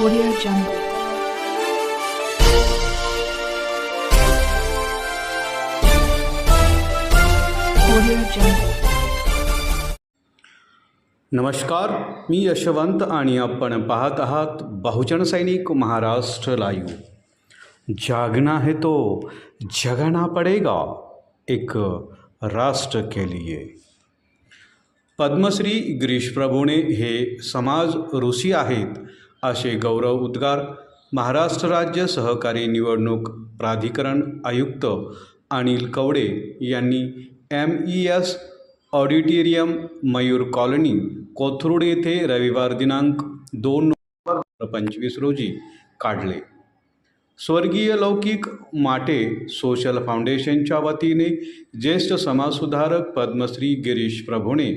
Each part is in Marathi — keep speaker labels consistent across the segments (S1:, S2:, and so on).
S1: Audio Jungle. Audio Jungle.
S2: नमस्कार, मी यशवंत आणि आपण पाहत आहात बहुजन सैनिक महाराष्ट्र लाईव्ह जागना है तो जगना पडेगा, एक राष्ट्र के लिए पद्मश्री गिरीश प्रभुणे हे समाज ऋषी आहेत असे गौरव उद्गार महाराष्ट्र राज्य सहकारी निवडणूक प्राधिकरण आयुक्त अनिल कवडे यांनी M E S auditorium Mayur colony Kothrud येथे रविवार दिनांक दोन नोव्हेंबर पंचवीस रोजी काढले. स्वर्गीय लौकिक माटे सोशल फाउंडेशनच्या वतीने ज्येष्ठ समाजसुधारक पद्मश्री गिरीश प्रभुणे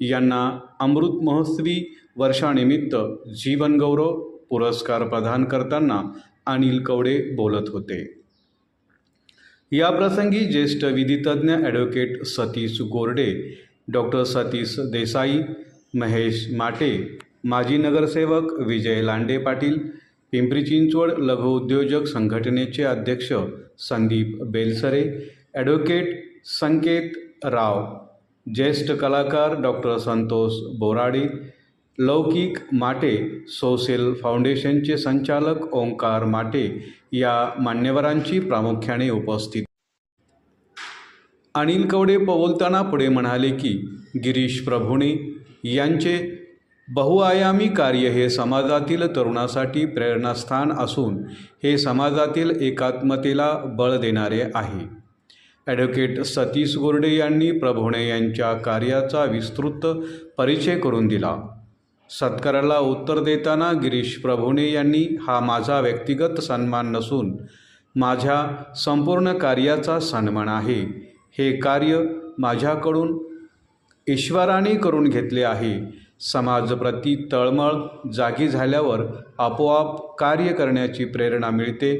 S2: यांना अमृत महोत्सवी वर्षानिमित्त जीवनगौरव पुरस्कार प्रदान करताना अनिल कवडे बोलत होते. याप्रसंगी ज्येष्ठ विधितज्ञ ॲडव्होकेट सतीश गोरडे डॉक्टर सतीश देसाई महेश माटे माजी नगरसेवक विजय लांडे पाटील पिंपरी चिंचवड लघु उद्योजक संघटनेचे अध्यक्ष संदीप बेलसरे ॲडव्होकेट संकेत राव ज्येष्ठ कलाकार डॉक्टर संतोष बोराडे लौकिक माटे सोसेल फाउंडेशनचे संचालक ओंकार माटे या मान्यवरांची प्रामुख्याने उपस्थित. अनिल कवडे बोलताना पुढे म्हणाले की गिरीश प्रभुणे यांचे बहुआयामी कार्य हे समाजातील तरुणासाठी प्रेरणास्थान असून हे समाजातील एकात्मतेला बळ देणारे आहे. ॲडव्होकेट सतीश गोरडे यांनी प्रभुणे यांच्या कार्याचा विस्तृत परिचय करून दिला. सत्काराला उत्तर देताना गिरीश प्रभुणे यांनी हा माझा व्यक्तिगत सन्मान नसून माझ्या संपूर्ण कार्याचा सन्मान आहे. हे कार्य माझ्याकडून ईश्वराने करून घेतले आहे. समाजप्रती तळमळ जागी झाल्यावर आपोआप कार्य करण्याची प्रेरणा मिळते.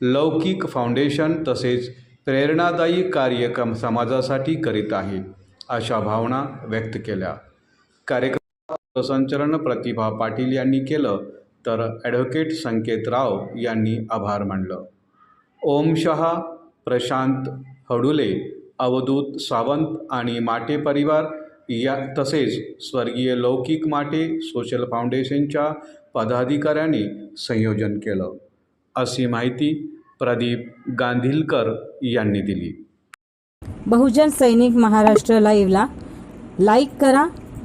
S2: लौकिक फाउंडेशन तसेच प्रेरणादायी कार्य कम समाजासाठी करीत आहे अशा भावना व्यक्त केल्या. कार्यक्रम संचलन प्रतिभा पाटील यांनी केलं तर ॲडव्होकेट संकेत राव यांनी आभार मानलं. ओम शहा प्रशांत हडुले अवधूत सावंत आणि माटे परिवार या तसेच स्वर्गीय लौकिक माटे सोशल फाउंडेशनच्या पदाधिकाऱ्यांनी संयोजन केलं. अशी माहिती प्रदीप गांधीलकर यांनी दिली.
S3: बहुजन सैनिक महाराष्ट्र लाईव्हला लाईक करा